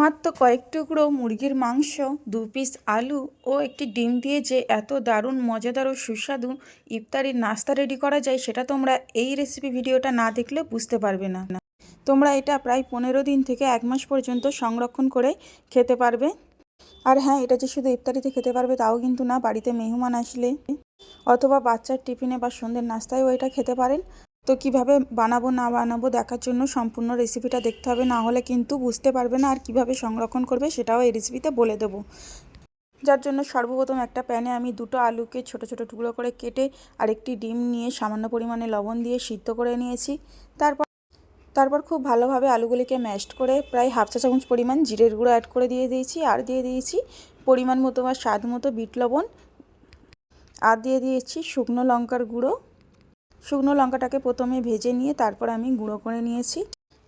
মাত্র কয়েক টুকরো মুরগির মাংস, দু পিস আলু ও একটি ডিম দিয়ে যে এত দারুণ, মজাদার ও সুস্বাদু ইফতারির নাস্তা রেডি করা যায়, সেটা তোমরা এই রেসিপি ভিডিওটা না দেখলে বুঝতে পারবে না। তোমরা এটা প্রায় পনেরো দিন থেকে এক মাস পর্যন্ত সংরক্ষণ করে খেতে পারবে। আর হ্যাঁ এটা যে শুধু ইফতারিতে খেতে পারবে তাও কিন্তু না, বাড়িতে মেহমান আসলে অথবা বাচ্চার টিফিনে বা সন্ধ্যের নাস্তায়ও এটা খেতে পারেন। তো কীভাবে বানাবো, না বানাবো দেখার জন্য সম্পূর্ণ রেসিপিটা দেখতে হবে। না হলে কিন্তু বুঝতে পারবে না আর কীভাবে সংরক্ষণ করবে সেটাও এই রেসিপিতে বলে দেবো। যার জন্য সর্বপ্রথম একটা প্যানে আমি দুটো আলুকে ছোট ছোট টুকরো করে কেটে আর একটি ডিম নিয়ে সামান্য পরিমাণে লবণ দিয়ে সিদ্ধ করে নিয়েছি। তারপর তারপর খুব ভালোভাবে আলুগুলিকে ম্যাশড করে প্রায় হাফ চা চামচ পরিমাণ জিরের গুঁড়ো অ্যাড করে দিয়ে দিয়েছি। আর দিয়ে দিয়েছি পরিমাণ মতো বা স্বাদ মতো বিট লবণ। আর দিয়ে দিয়েছি শুকনো লঙ্কার গুঁড়ো। শুকনো লঙ্কাটাকে প্রথমে ভেজে নিয়ে তারপর আমি গুঁড়ো করে নিয়েছি।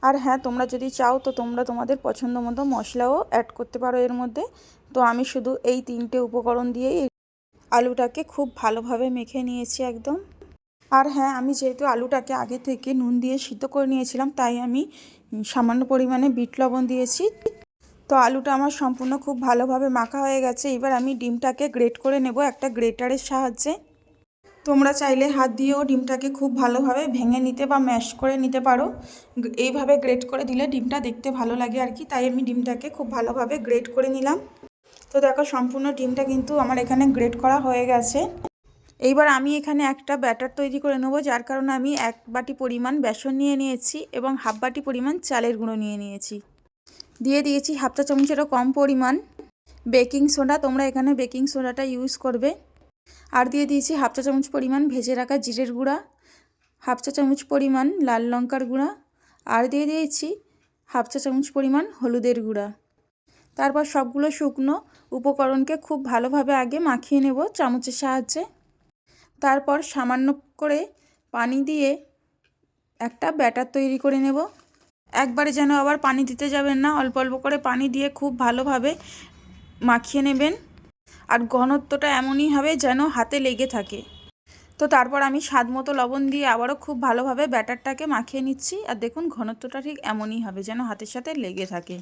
আর হ্যাঁ তোমরা যদি চাও তো তোমরা তোমাদের পছন্দ মতো মশলাও অ্যাড করতে পারো এর মধ্যে। তো আমি শুধু এই তিনটে উপকরণ দিয়েই আলুটাকে খুব ভালোভাবে মেখে নিয়েছি একদম। আর হ্যাঁ আমি যেহেতু আলুটাকে আগে থেকে নুন দিয়ে সিদ্ধ করে নিয়েছিলাম, তাই আমি সামান্য পরিমাণে বিট লবণ দিয়েছি। তো আলুটা আমার সম্পূর্ণ খুব ভালোভাবে মাখা হয়ে গেছে। এবার আমি ডিমটাকে গ্রেট করে নেব একটা গ্রেটারের সাহায্যে। তোমরা চাইলে হাত দিয়েও ডিমটাকে খুব ভালোভাবে ভেঙে নিতে বা ম্যাশ করে নিতে পারো। এইভাবে গ্রেট করে দিলে ডিমটা দেখতে ভালো লাগে আর কি, তাই আমি ডিমটাকে খুব ভালোভাবে গ্রেট করে নিলাম। তো দেখো সম্পূর্ণ ডিমটা কিন্তু আমার এখানে গ্রেট করা হয়ে গেছে। এইবার আমি এখানে একটা ব্যাটার তৈরি করে নেব, যার কারণে আমি এক বাটি পরিমাণ বেসন নিয়ে নিয়েছি এবং হাফ বাটি পরিমাণ চালের গুঁড়ো নিয়ে নিয়েছি। দিয়ে দিয়েছি হাফ চা চামচেরও কম পরিমাণ বেকিং সোডা, তোমরা এখানে বেকিং সোডাটা ইউজ করবে। আর দিয়ে দিয়েছি হাফ চা চামচ পরিমাণ ভেজে রাখা জিরের গুঁড়া, হাফ চা চামচ পরিমাণ লাল লঙ্কার গুঁড়া আর দিয়ে দিয়েছি হাফ চা চামচ পরিমাণ হলুদের গুঁড়া। তারপর সবগুলো শুকনো উপকরণকে খুব ভালোভাবে আগে মাখিয়ে নেব চামচের সাহায্যে। তারপর সামান্য করে পানি দিয়ে একটা ব্যাটার তৈরি করে নেব। একবারে যেন আবার পানি দিতে যাবেন না, অল্প অল্প করে পানি দিয়ে খুব ভালোভাবে মাখিয়ে নেবেন। আর ঘনত্বটা এমনই হবে যেন হাতে লেগে থাকে। তো তারপর আমি স্বাদ মতো লবণ দিয়ে আবারও খুব ভালোভাবে ব্যাটারটাকে মাখিয়ে নিচ্ছি আর দেখুন ঘনত্বটা ঠিক এমনই হবে যেন হাতের সাথে লেগে থাকে।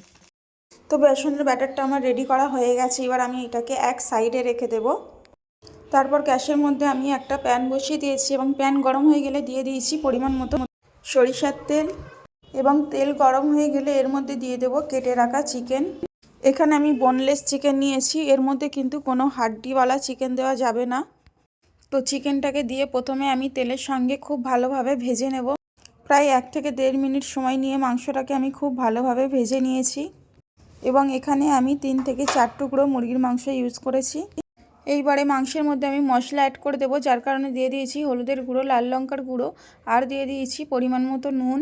তো বেসনের ব্যাটারটা আমার রেডি করা হয়ে গেছে। এবার আমি এটাকে এক সাইডে রেখে দেব। তারপর গ্যাসের মধ্যে আমি একটা প্যান বসিয়ে দিয়েছি এবং প্যান গরম হয়ে গেলে দিয়ে দিয়েছি পরিমাণ মতো সরিষার তেল এবং তেল গরম হয়ে গেলে এর মধ্যে দিয়ে দেব কেটে রাখা চিকেন। এখানে আমি বোনলেস চিকেন নিয়েছি, এর মধ্যে কিন্তু কোনো হাড্ডিওয়ালা চিকেন দেওয়া যাবে না। তো চিকেনটাকে দিয়ে প্রথমে আমি তেলের সঙ্গে খুব ভালোভাবে ভেজে নেব। প্রায় এক থেকে দেড় মিনিট সময় নিয়ে মাংসটাকে আমি খুব ভালোভাবে ভেজে নিয়েছি এবং এখানে আমি তিন থেকে চার টুকরো মুরগির মাংস ইউজ করেছি। এইবারে মাংসের মধ্যে আমি মশলা অ্যাড করে দেবো, যার কারণে দিয়ে দিয়েছি হলুদের গুঁড়ো, লাল লঙ্কার গুঁড়ো, আর দিয়ে দিয়েছি পরিমাণ মতো নুন।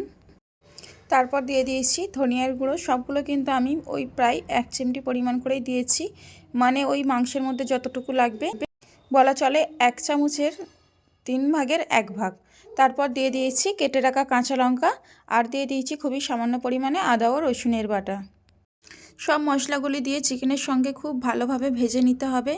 তারপর দিয়ে দিয়েছি ধনিয়ার গুঁড়ো। সবগুলো কিন্তু আমি ওই প্রায় এক চিমটি পরিমাণ করেই দিয়েছি। মানে ওই মাংসের মধ্যে যতটুকু লাগবে, বলা চলে এক চামচের তিন ভাগের এক ভাগ। তারপর দিয়ে দিয়েছি কেটে রাখা কাঁচা লঙ্কা আর দিয়ে দিয়েছি খুবই সামান্য পরিমাণে আদা ও রসুনের বাটা। সব মশলাগুলি দিয়ে চিকেনের সঙ্গে খুব ভালোভাবে ভেজে নিতে হবে।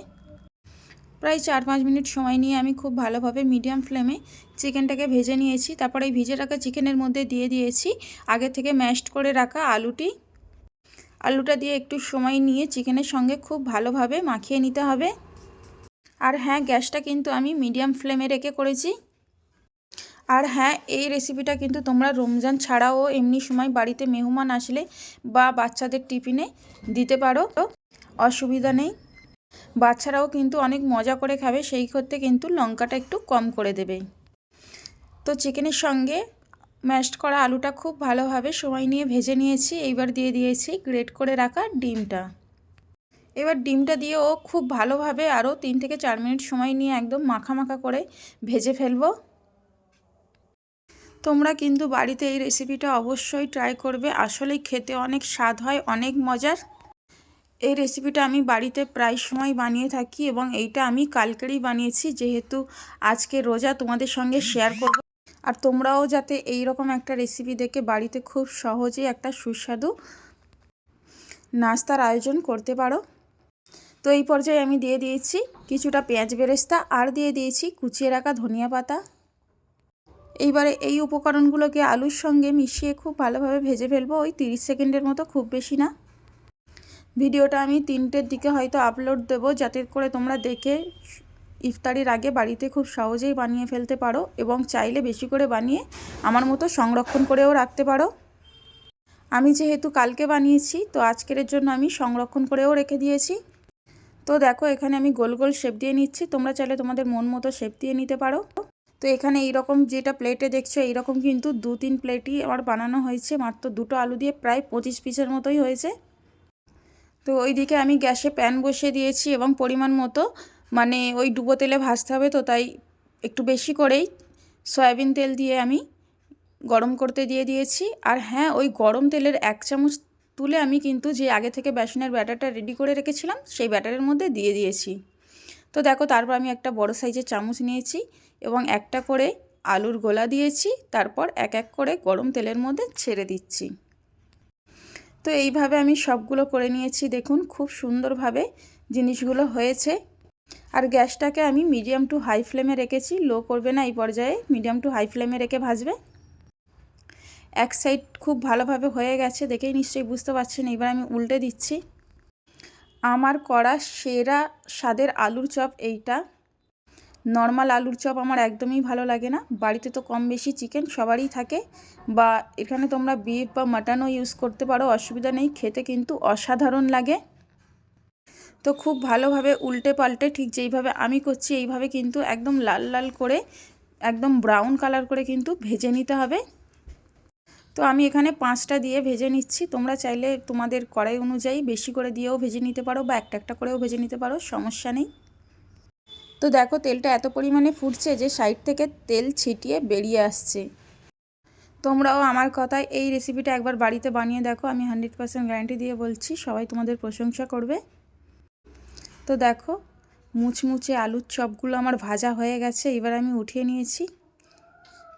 প্রায় চার পাঁচ মিনিট সময় নিয়ে আমি খুব ভালোভাবে মিডিয়াম ফ্লেমে চিকেনটাকে ভেজে নিয়েছি। তারপর এই ভেজে রাখা চিকেনের মধ্যে দিয়ে দিয়েছি আগে থেকে ম্যাশড করে রাখা আলুটি। আলুটা দিয়ে একটু সময় নিয়ে চিকেনের সঙ্গে খুব ভালোভাবে মাখিয়ে নিতে হবে। আর হ্যাঁ গ্যাসটা কিন্তু আমি মিডিয়াম ফ্লেমে রেখে করেছি। আর হ্যাঁ এই রেসিপিটা কিন্তু তোমরা রমজান ছাড়াও এমনি সময় বাড়িতে মেহমান আসলে বা বাচ্চাদের টিফিনে দিতে পারো। অসুবিধা নেই। বাচ্চারাও কিন্তু অনেক মজা করে খাবে, সেই ক্ষেত্রে কিন্তু লঙ্কাটা একটু কম করে দেবে। তো চিকেনের সঙ্গে ম্যাশড করা আলুটা খুব ভালোভাবে সময় নিয়ে ভেজে নিয়েছি, এইবার দিয়ে দিয়েছি গ্রেট করে রাখা ডিমটা। এবার ডিমটা দিয়ে ও খুব ভালোভাবে আরও তিন থেকে চার মিনিট সময় নিয়ে একদম মাখা মাখা করে ভেজে ফেলব। তোমরা কিন্তু বাড়িতে এই রেসিপিটা অবশ্যই ট্রাই করবে। আসলেই খেতে অনেক স্বাদ হয়, অনেক মজার। এই রেসিপিটা আমি বাড়িতে প্রায় সময় বানিয়ে থাকি এবং এইটা আমি কালকেরই বানিয়েছি। যেহেতু আজকে রোজা তোমাদের সঙ্গে শেয়ার করব। আর তোমরাও যাতে এই রকম একটা রেসিপি দেখে বাড়িতে খুব সহজেই একটা সুস্বাদু নাস্তার আয়োজন করতে পারো। তো এই পর্যায়ে আমি দিয়ে দিয়েছি কিছুটা পেঁয়াজ বেরেস্তা আর দিয়ে দিয়েছি কুচিয়ে রাখা ধনিয়া পাতা। এইবারে এই উপকরণগুলোকে আলুর সঙ্গে মিশিয়ে খুব ভালোভাবে ভেজে ফেলব। ওই তিরিশ সেকেন্ডের মতো খুব বেশি না। ভিডিওটা আমি তিনটের দিকে হয়তো আপলোড দেবো, যাতে করে তোমরা দেখে ইফতারির আগে বাড়িতে খুব সহজেই বানিয়ে ফেলতে পারো এবং চাইলে বেশি করে বানিয়ে আমার মতো সংরক্ষণ করেও রাখতে পারো। আমি যেহেতু কালকে বানিয়েছি, তো আজকের জন্য আমি সংরক্ষণ করেও রেখে দিয়েছি। তো দেখো, এখানে আমি গোল গোল শেপ দিয়ে নিচ্ছি, তোমরা চাইলে তোমাদের মন মতো শেপ দিয়ে নিতে পারো। তো এখানে এইরকম যেটা প্লেটে দেখছ, এইরকম কিন্তু দু তিন প্লেটই আমার বানানো হয়েছে, মাত্র দুটো আলু দিয়ে প্রায় পঁচিশ পিসের মতোই হয়েছে। তো ওইদিকে আমি গ্যাসে প্যান বসিয়ে দিয়েছি এবং পরিমাণ মতো মানে ওই ডুবো তেলে ভাজতে হবে তো তাই একটু বেশি করেই সয়াবিন তেল দিয়ে আমি গরম করতে দিয়ে দিয়েছি। আর হ্যাঁ ওই গরম তেলের এক চামচ তুলে আমি কিন্তু যে আগে থেকে বেসনের ব্যাটারটা রেডি করে রেখেছিলাম, সেই ব্যাটারের মধ্যে দিয়ে দিয়েছি। তো দেখো, তারপর আমি একটা বড় সাইজের চামচ নিয়েছি এবং একটা করে আলুর গোলা দিয়েছি, তারপর এক এক করে গরম তেলের মধ্যে ছেড়ে দিচ্ছি। তো এইভাবে আমি সবগুলো করে নিয়েছি, দেখুন খুব সুন্দরভাবে জিনিসগুলো হয়েছে। আর গ্যাসটাকে আমি মিডিয়াম টু হাই ফ্লেমে রেখেছি, লো করবে না এই পর্যায়ে, মিডিয়াম টু হাই ফ্লেমে রেখে ভাজবে। এক সাইড খুব ভালোভাবে হয়ে গেছে, দেখেই নিশ্চয়ই বুঝতে পারছেন এবার আমি উল্টে দিচ্ছি। আমার করা সেরা স্বাদের আলুর চপ এইটা। নর্মাল আলুর চপ আমার একদমই ভালো লাগে না। বাড়িতে তো কম বেশি চিকেন সবারই থাকে। বা এখানে তোমরা বিফ বা মাটনও ইউজ করতে পারো, অসুবিধা নেই। খেতে কিন্তু অসাধারণ লাগে। তো খুব ভালোভাবে উল্টে পাল্টে ঠিক যেইভাবে আমি করছি, এইভাবে কিন্তু একদম লাল লাল করে, একদম ব্রাউন কালার করে কিন্তু ভেজে নিতে হবে। তো আমি এখানে পাঁচটা দিয়ে ভেজে নিচ্ছি। তোমরা চাইলে তোমাদের কড়াই অনুযায়ী বেশি করে দিয়েও ভেজে নিতে পারো বা একটা একটা করেও ভেজে নিতে পারো, সমস্যা নেই। তো দেখো তেলটা এত পরিমাণে ফুটছে যে সাইড থেকে তেল ছিটিয়ে বেরিয়ে আসছে। তোমরাও আমার কথায় এই রেসিপিটা একবার বাড়িতে বানিয়ে দেখো, আমি হান্ড্রেড পার্সেন্ট গ্যারান্টি দিয়ে বলছি, সবাই তোমাদের প্রশংসা করবে। তো দেখো, মুচমুচে আলুর চপগুলো আমার ভাজা হয়ে গেছে, এবার আমি উঠিয়ে নিয়েছি।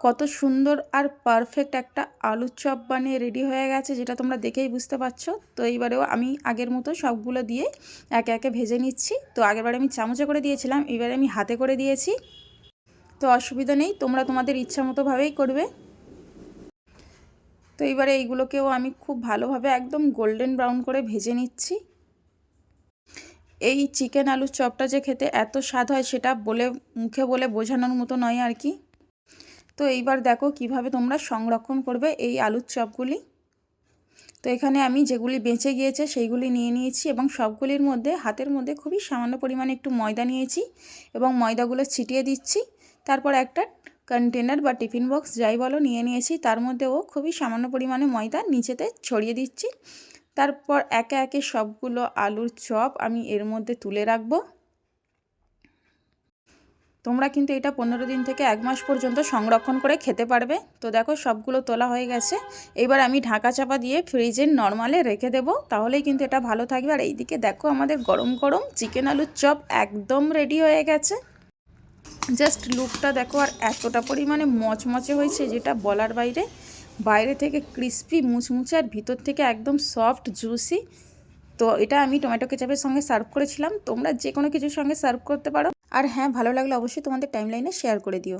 কত সুন্দর আর পারফেক্ট একটা আলুর চপ বানিয়ে রেডি হয়ে গেছে, যেটা তোমরা দেখেই বুঝতে পারছ। তো এইবারেও আমি আগের মতো সবগুলো দিয়ে একে একে ভেজে নিচ্ছি। তো আগেরবারে আমি চামচে করে দিয়েছিলাম, এবারে আমি হাতে করে দিয়েছি। তো অসুবিধা নেই, তোমরা তোমাদের ইচ্ছা মতোভাবেই করবে। তো এইবারে এইগুলোকেও আমি খুব ভালোভাবে একদম গোল্ডেন ব্রাউন করে ভেজে নিচ্ছি। এই চিকেন আলুর চপটা যে খেতে এত স্বাদ হয়, সেটা বলে, মুখে বলে বোঝানোর মতো নয় আর কি। তো এইবার দেখো কীভাবে তোমরা সংরক্ষণ করবে এই আলুর চপগুলি। তো এখানে আমি যেগুলি বেঁচে গিয়েছে সেইগুলি নিয়ে নিয়েছি এবং সবগুলির মধ্যে, হাতের মধ্যে খুবই সামান্য পরিমাণে একটু ময়দা নিয়েছি এবং ময়দাগুলো ছিটিয়ে দিচ্ছি। তারপর একটা কন্টেনার বা টিফিন বক্স যাই বলো নিয়ে নিয়েছি, তার মধ্যেও খুবই সামান্য পরিমাণে ময়দা নিচেতে ছড়িয়ে দিচ্ছি। তারপর একে একে সবগুলো আলুর চপ আমি এর মধ্যে তুলে রাখব। তোমরা কিন্তু এটা পনেরো দিন থেকে এক মাস পর্যন্ত সংরক্ষণ করে খেতে পারবে। তো দেখো সবগুলো তোলা হয়ে গেছে। এবার আমি ঢাকা চাপা দিয়ে ফ্রিজের নর্মালে রেখে দেব, তাহলেই কিন্তু এটা ভালো থাকবে। আর এইদিকে দেখো আমাদের গরম গরম চিকেন আলুর চপ একদম রেডি হয়ে গেছে। জাস্ট লুকটা দেখো আর এতটা পরিমাণে মচমচে হয়েছে যেটা বলার বাইরে। বাইরে থেকে ক্রিস্পি মুচমুচে আর ভিতর থেকে একদম সফট জুসি তো এটা আমি টমেটো কেচাপের সঙ্গে সার্ভ করেছিলাম। তোমরা যে কোনো কিছুর সঙ্গে সার্ভ করতে পারো। আর হ্যাঁ ভালো লাগলে অবশ্যই তোমাদের টাইমলাইনে শেয়ার করে দিও।